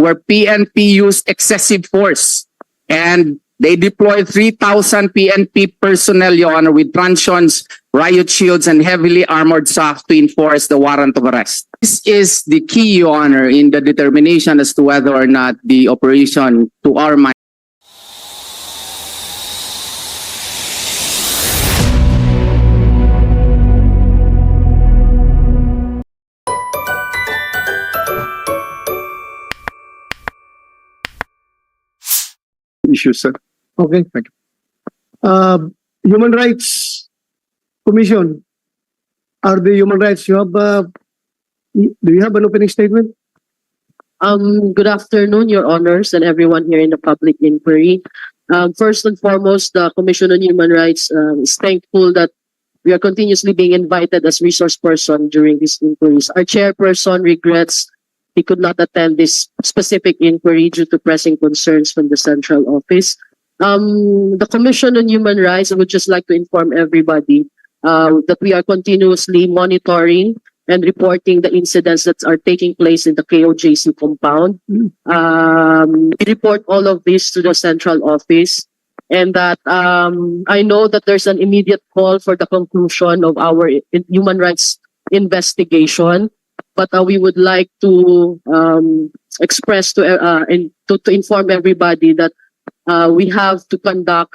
where PNP used excessive force and they deployed 3,000 PNP personnel, Your Honor, with truncheons, riot shields, and heavily armored staff to enforce the warrant of arrest. This is the key, Your Honor, in the determination as to whether or not the operation, to our mind, issues, sir. Okay. Thank Uh, Human Rights Commission. Are the human rights, you have, uh, do you have an opening statement? Um, good afternoon, your honors and everyone here in the public inquiry. Um, first and foremost, the Commission on Human Rights um, is thankful that we are continuously being invited as resource person during these inquiries. Our chairperson regrets he could not attend this specific inquiry due to pressing concerns from the central office. Um, the Commission on Human Rights, would just like to inform everybody uh, that we are continuously monitoring and reporting the incidents that are taking place in the KOJC compound. Um, we report all of this to the central office and that um, I know that there's an immediate call for the conclusion of our human rights investigation, but uh, we would like to um, express to, uh, in, to, to inform everybody that uh, we have to conduct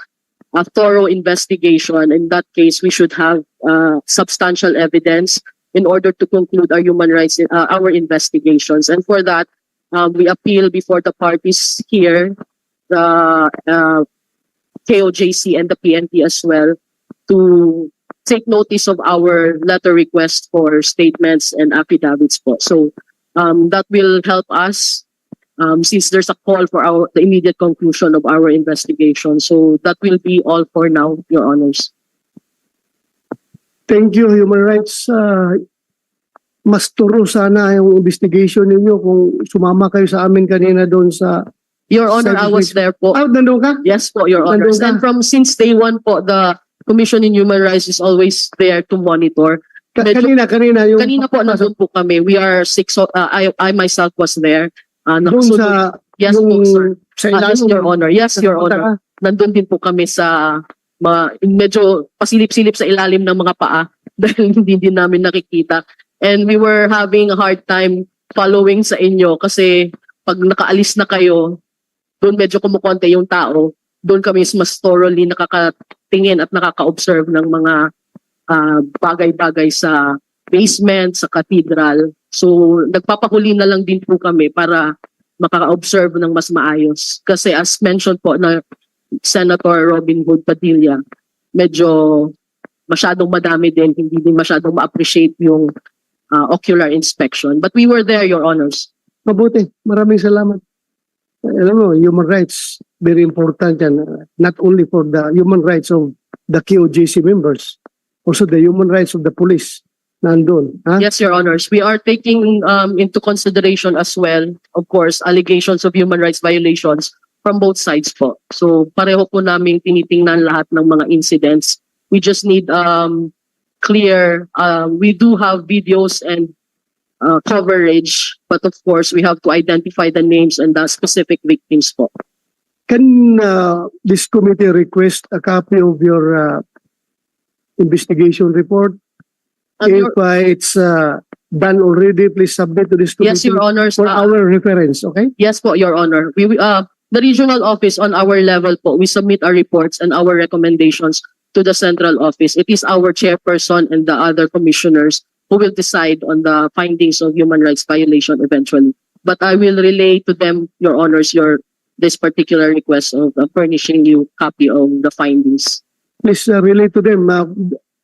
a thorough investigation. In that case, we should have uh, substantial evidence in order to conclude our human rights, uh, our investigations. And for that, um, we appeal before the parties here, the uh, KOJC and the PNP as well, to take notice of our letter request for statements and affidavits po. So um, that will help us um, since there's a call for our the immediate conclusion of our investigation. So that will be all for now, Your Honors. Thank you, Human Rights. Uh, mas turo sana yung investigation ninyo kung sumama kayo sa amin kanina doon sa... Your Honor, I was there po. Ah, nandun ka? Yes po, Your Honor. Nandun ka? And from since day one po, the Commission in Human Rights is always there to monitor. Medyo- kanina, kanina. Yung Kanina po, nandun po kami. We are six, uh, I, I myself was there. Uh, Doon sa... yes yung, po, sir. Sa Ah, yes. Your Honor. Yes, Your Honor. Nandun din po kami sa mga, medyo pasilip-silip sa ilalim ng mga paa dahil hindi din namin nakikita. And we were having a hard time following sa inyo kasi pag nakaalis na kayo, doon medyo kumukonte yung tao. Doon kami mas thoroughly nakakatingin at nakaka-observe ng mga ah, bagay-bagay sa basement, sa cathedral. So, nagpapahuli na lang din po kami para makaka-observe ng mas maayos. Kasi as mentioned po na Senator Robin Hood Padilla, medyo masyadong madami din, hindi din masyadong ma-appreciate yung ah, ocular inspection. But we were there, Your Honors. Mabuti. Maraming salamat. Alam mo, human rights, very important yan. Uh, Not only for the human rights of the KOJC members, also the human rights of the police. Nandun. Ha? Yes, Your Honors. We are taking um, into consideration as well, of course, allegations of human rights violations from both sides po. So pareho po namin tinitingnan lahat ng mga incidents. We just need um, clear, uh, we do have videos and uh, coverage, but of course, we have to identify the names and the specific victims po. Can uh, this committee request a copy of your uh, investigation report? Um, If Your- uh, it's uh, done already, please submit to this yes, committee Your Honors. for uh, our reference, okay? Yes po, Your Honor. We, we, uh, the regional office on our level po, we submit our reports and our recommendations to the central office. It is our chairperson and the other commissioners who will decide on the findings of human rights violation eventually. But I will relay to them, Your Honors, your this particular request of uh, furnishing you copy of the findings. Please uh, relate to them. Uh,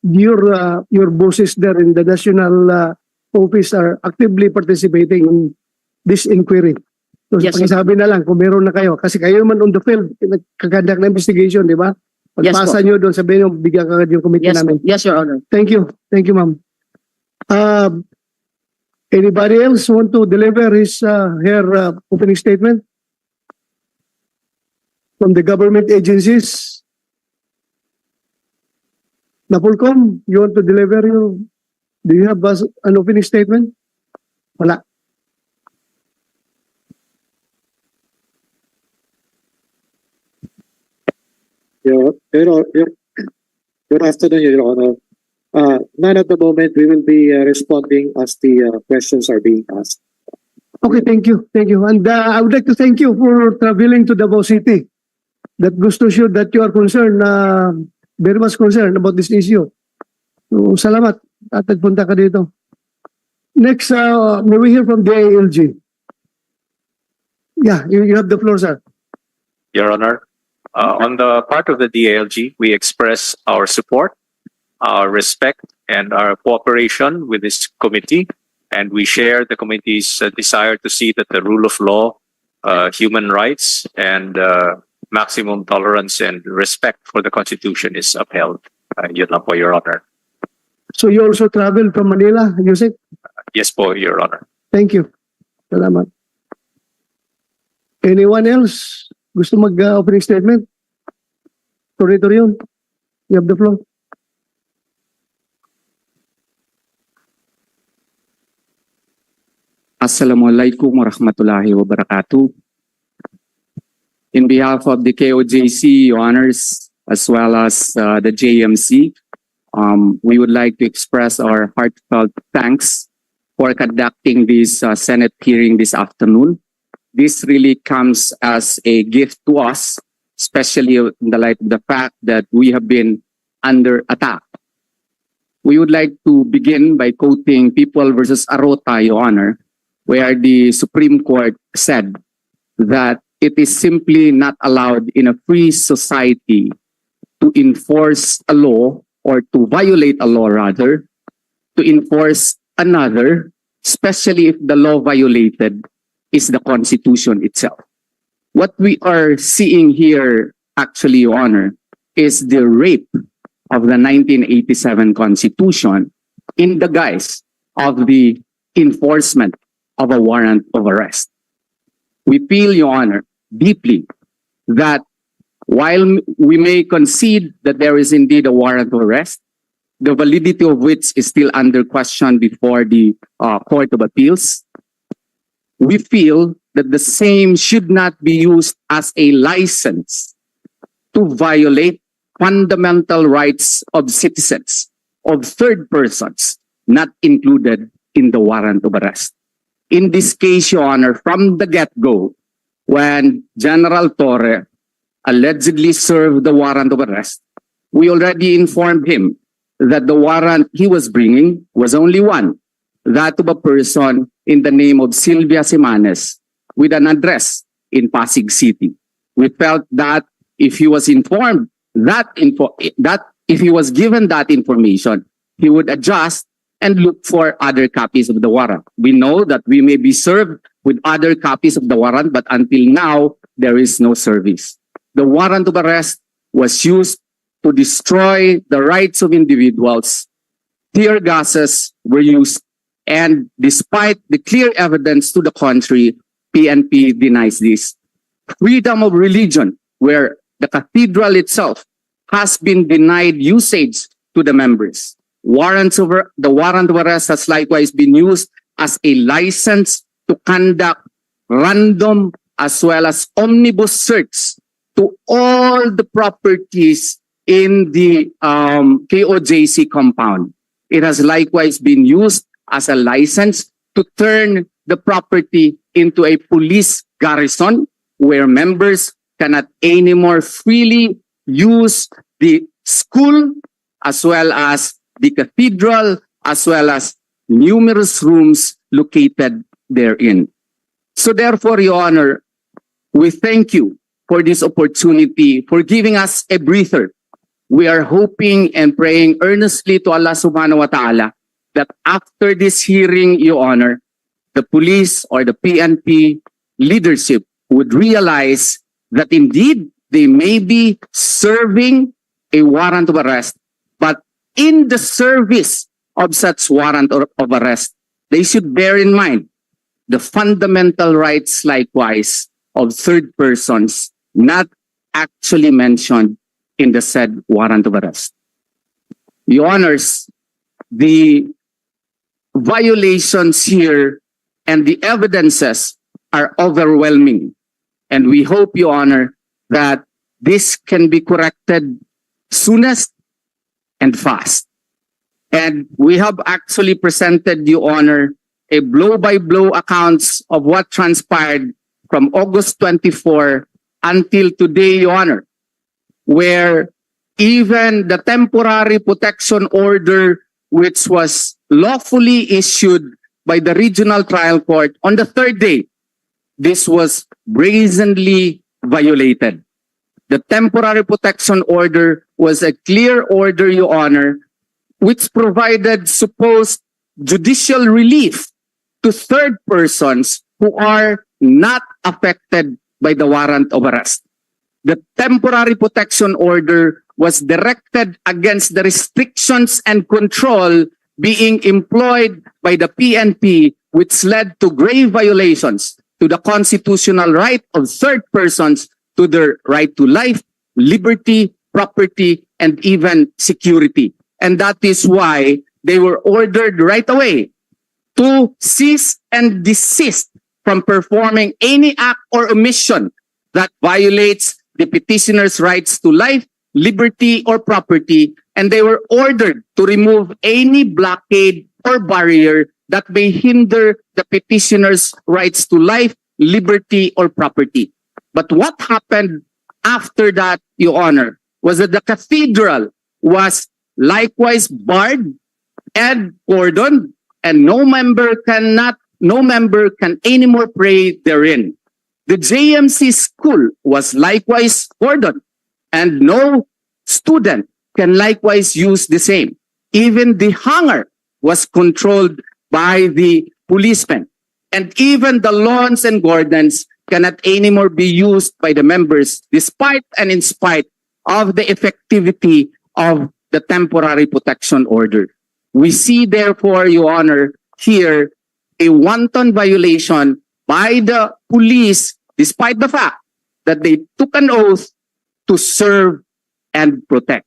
your uh, your bosses there in the national uh, office are actively participating in this inquiry. So, Yes, pakisabi na lang kung meron na kayo. Kasi kayo naman on the field, nagkagandak na investigation, di ba? Yes, Pagpasa nyo doon, sabihin nyo, bigyan ka yung committee Yes, namin. yes, Your Honor. Thank you. Thank you, ma'am. Uh, anybody else want to deliver his, uh, her uh, opening statement? from the government agencies. Napulcom, you want to deliver your, do you have an opening statement? Wala. Your, your, your, your afternoon, Your Honor. Uh, not at the moment. We will be uh, responding as the uh, questions are being asked. Okay, thank you. Thank you. And uh, I would like to thank you for traveling to Davao City. That goes to show that you are concerned, uh, very much concerned about this issue. So, salamat at nagpunta ka dito. Next, uh, may we hear from the ALG? Yeah, you, you have the floor, sir. Your Honor. Uh, on the part of the DALG, we express our support, our respect, and our cooperation with this committee. And we share the committee's uh, desire to see that the rule of law, uh, human rights, and uh, maximum tolerance and respect for the Constitution is upheld. Uh, yun lang po, Your Honor. So you also travel from Manila, Yusek? Yes po, Your Honor. Thank you. Salamat. Anyone else gusto mag-opening statement? Torito yun. You have the floor. Assalamualaikum warahmatullahi wabarakatuh. In behalf of the KOJC honors as well as uh, the JMC, um, we would like to express our heartfelt thanks for conducting this uh, Senate hearing this afternoon. This really comes as a gift to us, especially in the light of the fact that we have been under attack. We would like to begin by quoting People versus Arota, Your Honor, where the Supreme Court said that it is simply not allowed in a free society to enforce a law or to violate a law rather, to enforce another, especially if the law violated is the Constitution itself. What we are seeing here, actually, Your Honor, is the rape of the 1987 Constitution in the guise of the enforcement of a warrant of arrest. We feel, Your Honor, deeply that while we may concede that there is indeed a warrant of arrest, the validity of which is still under question before the uh, Court of Appeals, we feel that the same should not be used as a license to violate fundamental rights of citizens, of third persons, not included in the warrant of arrest. In this case, Your Honor, from the get-go, when General Torre allegedly served the warrant of arrest, we already informed him that the warrant he was bringing was only one, that of a person in the name of Silvia Simanes with an address in Pasig City. We felt that if he was informed that info, that if he was given that information, he would adjust and look for other copies of the warrant. We know that we may be served with other copies of the warrant, but until now, there is no service. The warrant of arrest was used to destroy the rights of individuals. Tear gases were used, and despite the clear evidence to the contrary, PNP denies this. Freedom of religion, where the cathedral itself has been denied usage to the members. Warrants over the warrant of arrest has likewise been used as a license to conduct random as well as omnibus search to all the properties in the um, KOJC compound. It has likewise been used as a license to turn the property into a police garrison where members cannot anymore freely use the school as well as the cathedral as well as numerous rooms located therein. So therefore, Your Honor, we thank you for this opportunity, for giving us a breather. We are hoping and praying earnestly to Allah subhanahu wa ta'ala that after this hearing, Your Honor, the police or the PNP leadership would realize that indeed they may be serving a warrant of arrest, in the service of such warrant or- of arrest, they should bear in mind the fundamental rights likewise of third persons not actually mentioned in the said warrant of arrest. Your honors, the violations here and the evidences are overwhelming. And we hope, Your Honor, that this can be corrected soonest and fast. And we have actually presented, Your Honor, a blow-by-blow accounts of what transpired from August 24 until today, Your Honor, where even the temporary protection order, which was lawfully issued by the regional trial court on the third day, this was brazenly violated. The temporary protection order was a clear order, Your Honor, which provided supposed judicial relief to third persons who are not affected by the warrant of arrest. The temporary protection order was directed against the restrictions and control being employed by the PNP, which led to grave violations to the constitutional right of third persons to their right to life, liberty, property, and even security. And that is why they were ordered right away to cease and desist from performing any act or omission that violates the petitioner's rights to life, liberty, or property, and they were ordered to remove any blockade or barrier that may hinder the petitioner's rights to life, liberty, or property. But what happened after that, Your Honor, was that the cathedral was likewise barred and cordoned, and no member cannot, no member can anymore pray therein. The JMC school was likewise cordoned, and no student can likewise use the same. Even the hangar was controlled by the policemen. And even the lawns and gardens cannot anymore be used by the members despite and in spite of the effectivity of the temporary protection order. We see therefore, Your Honor, here a wanton violation by the police despite the fact that they took an oath to serve and protect.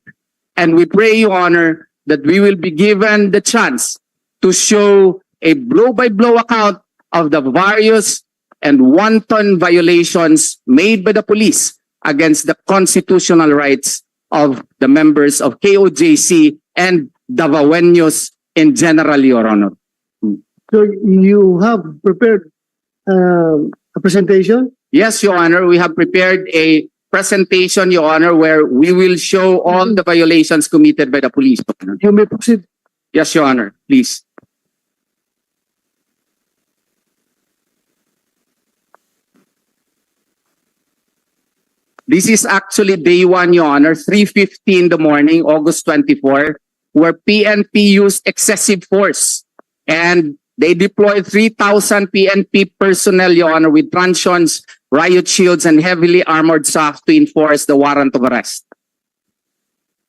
And we pray, Your Honor, that we will be given the chance to show a blow-by-blow account of the various and wanton violations made by the police against the constitutional rights of the members of KOJC and Davaoenos in general, Your Honor. So you have prepared um, a presentation? Yes, Your Honor, we have prepared a presentation, Your Honor, where we will show all the violations committed by the police. You may proceed. Yes, Your Honor, please. This is actually day one, Your Honor, 3.50 in the morning, August 24, where PNP used excessive force. And they deployed 3,000 PNP personnel, Your Honor, with truncheons, riot shields, and heavily armored staff to enforce the warrant of arrest.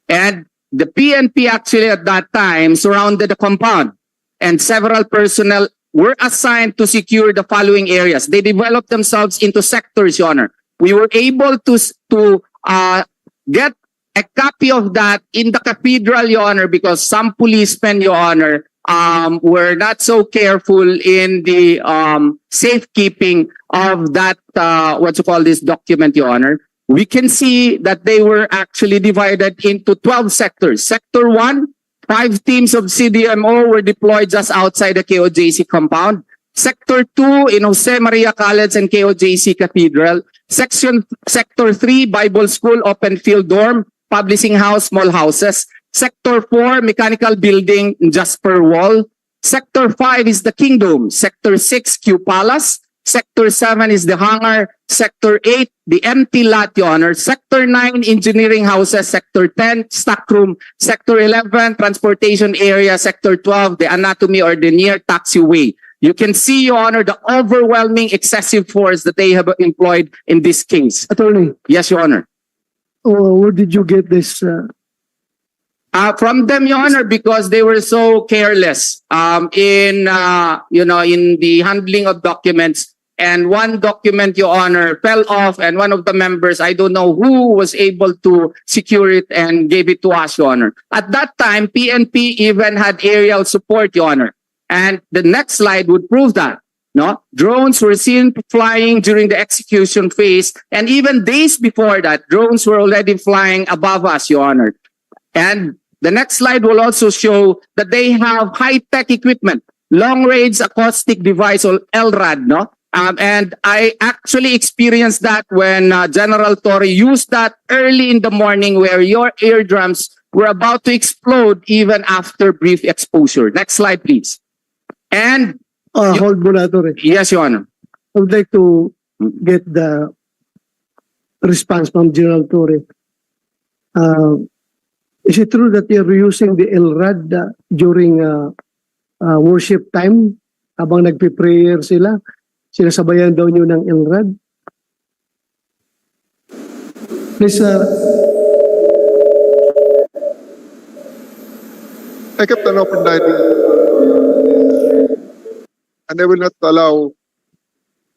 And the PNP actually at that time surrounded the compound and several personnel were assigned to secure the following areas. They developed themselves into sectors, Your Honor. We were able to, to uh, get a copy of that in the cathedral, Your Honor, because some policemen, Your Honor, um, were not so careful in the um, safekeeping of that, uh, what you call this document, Your Honor. We can see that they were actually divided into 12 sectors. Sector 1, five teams of CDMO were deployed just outside the KOJC compound. Sector 2 in Jose Maria College and KOJC Cathedral. Section Sector 3 Bible School Open Field Dorm, Publishing House, Small Houses. Sector 4 Mechanical Building, Jasper Wall. Sector 5 is the Kingdom. Sector 6 Q Palace. Sector 7 is the hangar. Sector 8, the empty lot, Your Honor. Sector 9, engineering houses. Sector 10, stockroom. Sector 11, transportation area. Sector 12, the anatomy or the near taxiway. You can see, Your Honor, the overwhelming excessive force that they have employed in this case. Attorney, Yes, Your Honor. uh, where did you get this? Uh, Uh, from them, Your Honor, because they were so careless um, in, uh, you know, in the handling of documents. And one document, Your Honor, fell off, and one of the members, I don't know who, was able to secure it and gave it to us, Your Honor. At that time, PNP even had aerial support, Your Honor. And the next slide would prove that. No, drones were seen flying during the execution phase, and even days before that, drones were already flying above us, Your Honor. And the next slide will also show that they have high-tech equipment, long-range acoustic device or LRAD, no? Um, and I actually experienced that when uh, General Torre used that early in the morning where your eardrums were about to explode even after brief exposure. Next slide, please. And Uh, You- hold mo na ito, Rick. yes, Your Honor. I would like to get the response from General Torre. Uh, is it true that you're using the LRAD uh, during uh, uh, worship time? Habang nagpe-prayer sila, sinasabayan daw nyo ng LRAD? Please, uh, I kept an open dialogue. And I will not allow,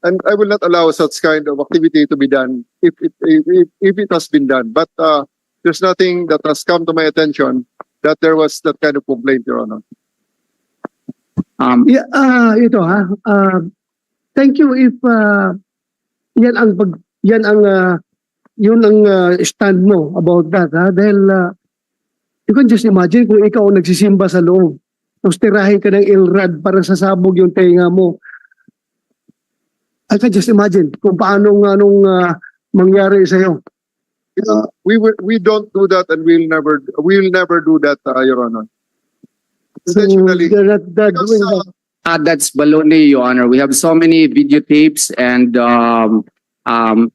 and I will not allow such kind of activity to be done if it, if, if- it has been done. But, uh, there's nothing that has come to my attention that there was that kind of complaint, Your Honor. Um, yeah, ah, ito ha. Uh, thank you if uh, yan ang pag yan ang uh, yun ang uh, stand mo about that ha dahil uh, you can just imagine kung ikaw ang nagsisimba sa loob tapos tirahin ka ng ilrad para sasabog yung tenga mo I can just imagine kung paano nga nung uh, mangyari sa iyo Uh, we will, we don't do that and we'll never, we'll never do that, uh, Your Honor. so you're not uh, doing uh, that Ah, that's baloney, Your Honor. We have so many videotapes and um, um,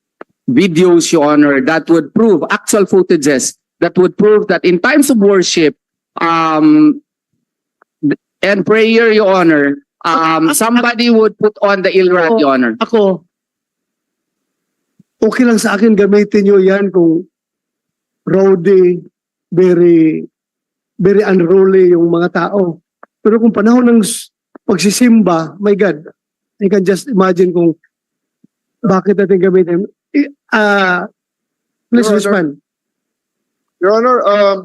videos, Your Honor, that would prove actual footages that would prove that in times of worship um, and prayer, Your Honor, um, somebody would put on the ilrat, Your Honor. ako, okay lang sa akin gamitin nyo yan kung rowdy, very, very unruly yung mga tao. Pero kung panahon ng pagsisimba, my God, I can just imagine kung bakit natin gamitin. Ah, please Your Honor. respond. Your Honor, um,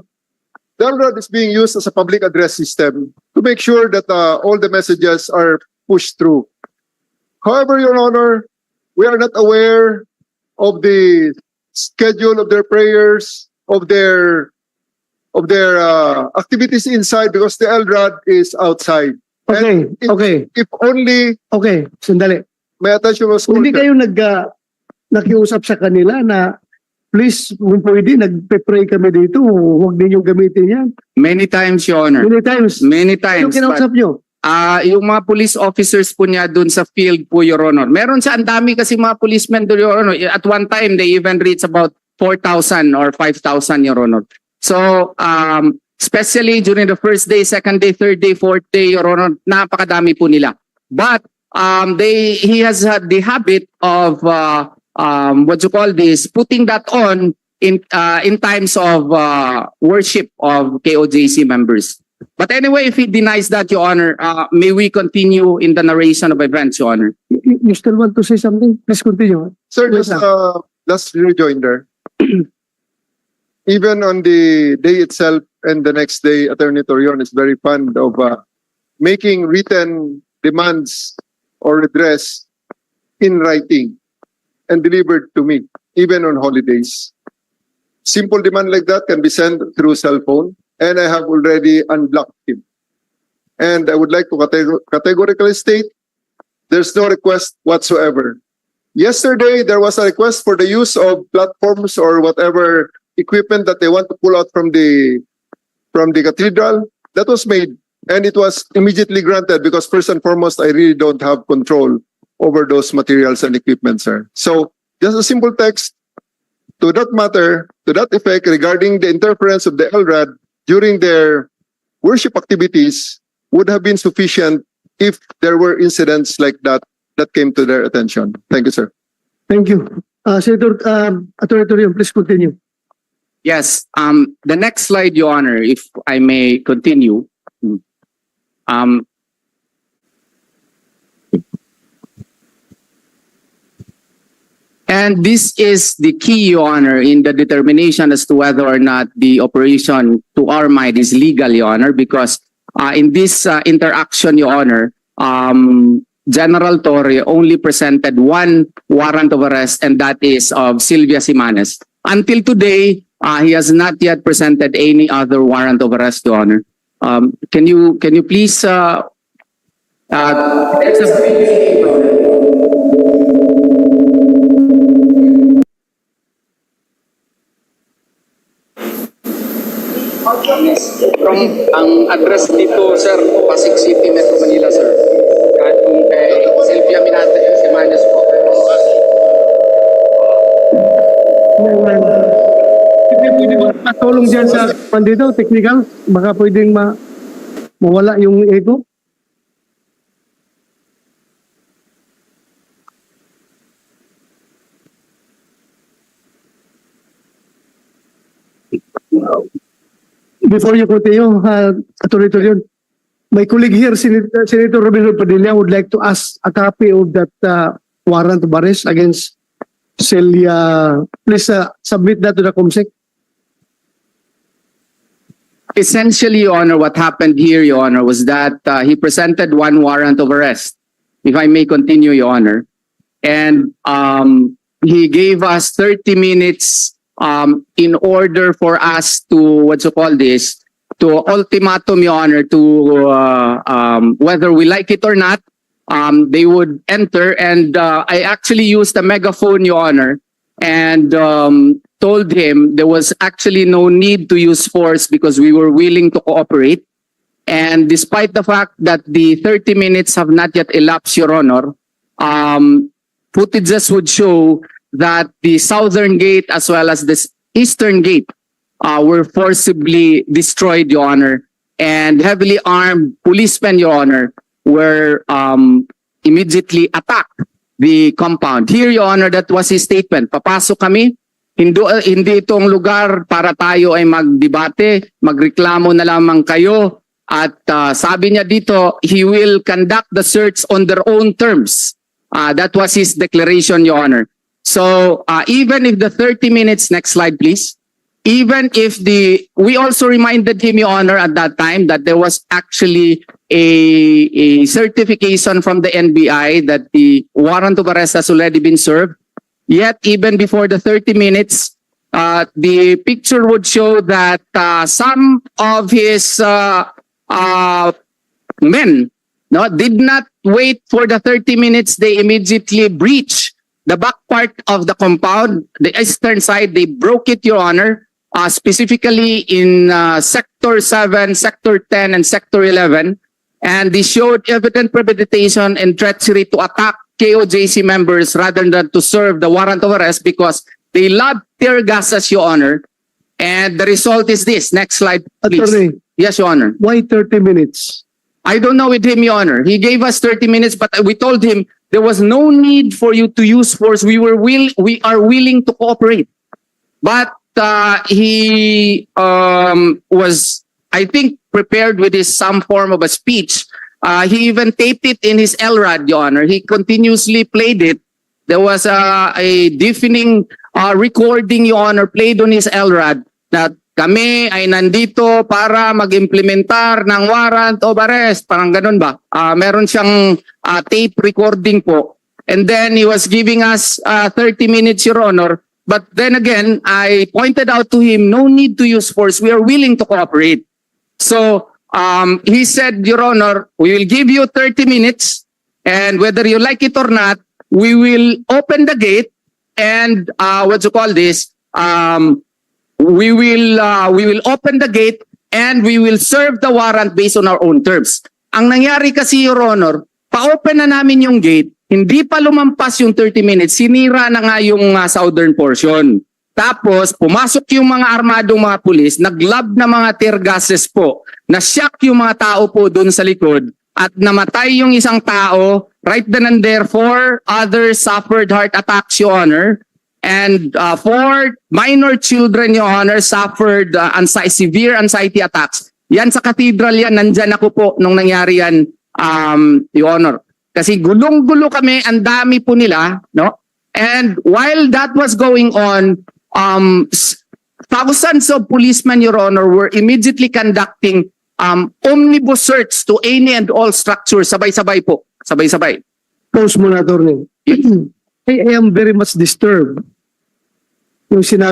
the is being used as a public address system to make sure that uh, all the messages are pushed through. However, Your Honor, we are not aware of the schedule of their prayers, of their of their uh, activities inside because the LRAD is outside. Okay, if- okay, If only okay, sandali. my attention was Hindi kayo nag, ah, nakiusap sa kanila na please, kung pwede, nagpe-pray kami dito, huwag ninyong gamitin yan. Many times, Your Honor. Many times. Many times. But, kinausap nyo? ah, yung mga police officers po niya dun sa field po, Your Honor. Meron sa ang dami kasi mga policemen doon, Your Honor. At one time, they even reach about 4,000 or 5,000, Your Honor. So, um, especially during the first day, second day, third day, fourth day, Your Honor, napakadami po nila. But, um, they, he has had the habit of, uh, um, what you call this, putting that on in, uh, in times of, uh, worship of KOJC members. But anyway, if he denies that, Your Honor, uh, may we continue in the narration of events, Your Honor? You, you still want to say something? Please continue. Sir, Wait just lang. uh, last rejoinder. Even on the day itself and the next day, Attorney Torion is very fond of uh, making written demands or redress in writing and delivered to me, even on holidays. Simple demand like that can be sent through cell phone, and I have already unblocked him. And I would like to categ- categorically state there's no request whatsoever Yesterday, there was a request for the use of platforms or whatever equipment that they want to pull out from the from the cathedral. That was made and it was immediately granted because first and foremost, I really don't have control over those materials and equipment, sir. So just a simple text to that matter, to that effect regarding the interference of the LRAD during their worship activities would have been sufficient if there were incidents like that that came to their attention. Thank you, sir. Thank you. Uh, Senator, um, Attorney Torion, please continue. Yes, um, the next slide, Your Honor, if I may continue. Um, and this is the key, Your Honor, in the determination as to whether or not the operation to our mind is legal, Your Honor, because uh, in this uh, interaction, Your Honor, um, General Torre only presented one warrant of arrest, and that is of Sylvia Simanes. Until today, uh, he has not yet presented any other warrant of arrest, Your Honor. Um, can you, can you please, uh, uh, From, ang address dito, sir, Pasig City, Metro Manila, sir. Kahit kung kay Sylvia Minate, si Manos po. Pwede ba patulong dyan sa pandito, technical? Baka pwedeng ma mawala yung echo? Before you continue, uh, Attorney Torion, my colleague here, Senator, Senator Robinson Padilla, would like to ask a copy of that uh, warrant of arrest against Celia. Please uh, submit that to the COMSEC. Essentially, Your Honor, what happened here, Your Honor, was that uh, he presented one warrant of arrest. If I may continue, Your Honor. And um, he gave us 30 minutes um, in order for us to, what you call this, to ultimatum, Your Honor, to uh, um, whether we like it or not, um, they would enter. And uh, I actually used a megaphone, Your Honor, and um, told him there was actually no need to use force because we were willing to cooperate. And despite the fact that the 30 minutes have not yet elapsed, Your Honor, um, footages would show that the southern gate as well as the s- eastern gate uh, were forcibly destroyed, Your Honor, and heavily armed policemen, Your Honor, were um, immediately attacked the compound. Here, Your Honor, that was his statement. Papasok kami, hindi, hindi itong lugar para tayo ay magdebate, magreklamo na lamang kayo. At uh, sabi niya dito, he will conduct the search on their own terms. Uh, that was his declaration, Your Honor. So uh, even if the 30 minutes, next slide please. Even if the, we also reminded him, Your Honor, at that time that there was actually a, a certification from the NBI that the warrant of arrest has already been served. Yet even before the 30 minutes, uh, the picture would show that uh, some of his uh, uh, men no, did not wait for the 30 minutes. They immediately breached the back part of the compound, the eastern side. They broke it, Your Honor, uh, specifically in uh, Sector 7, Sector 10, and Sector 11. And they showed evident premeditation and treachery to attack KOJC members rather than to serve the warrant of arrest because they loved tear gases, Your Honor. And the result is this. Next slide, please. Attorney, Yes, Your Honor. why 30 minutes? I don't know with him, Your Honor. He gave us 30 minutes, but we told him there was no need for you to use force. We were will, we are willing to cooperate. But uh, he um, was, I think, prepared with his some form of a speech. Uh, he even taped it in his LRAD, Your Honor. He continuously played it. There was a, a deafening uh, recording, Your Honor, played on his LRAD that kami ay nandito para mag-implementar ng warrant of arrest. Parang ganun ba? Ah, meron siyang ah, tape recording po. And then he was giving us ah, 30 minutes, Your Honor. But then again, I pointed out to him, no need to use force. We are willing to cooperate. So um, he said, Your Honor, we will give you 30 minutes. And whether you like it or not, we will open the gate and uh, what you call this? Um, we will uh, we will open the gate and we will serve the warrant based on our own terms. Ang nangyari kasi, Your Honor, pa-open na namin yung gate, hindi pa lumampas yung 30 minutes, sinira na nga yung uh, southern portion. Tapos, pumasok yung mga armadong mga pulis, naglob na mga tear gases po, na-shock yung mga tao po doon sa likod, at namatay yung isang tao, right then and there, four others suffered heart attacks, Your Honor. And uh, four minor children, Your Honor, suffered uh, anxi- severe anxiety attacks. Yan sa cathedral yan, nandyan ako po nung nangyari yan, um, Your Honor. Kasi gulong-gulo kami, ang dami po nila, no? And while that was going on, um, thousands of policemen, Your Honor, were immediately conducting um, omnibus search to any and all structures. Sabay-sabay po. Sabay-sabay. Pause muna, attorney. I, I am very much disturbed. Yung sinabi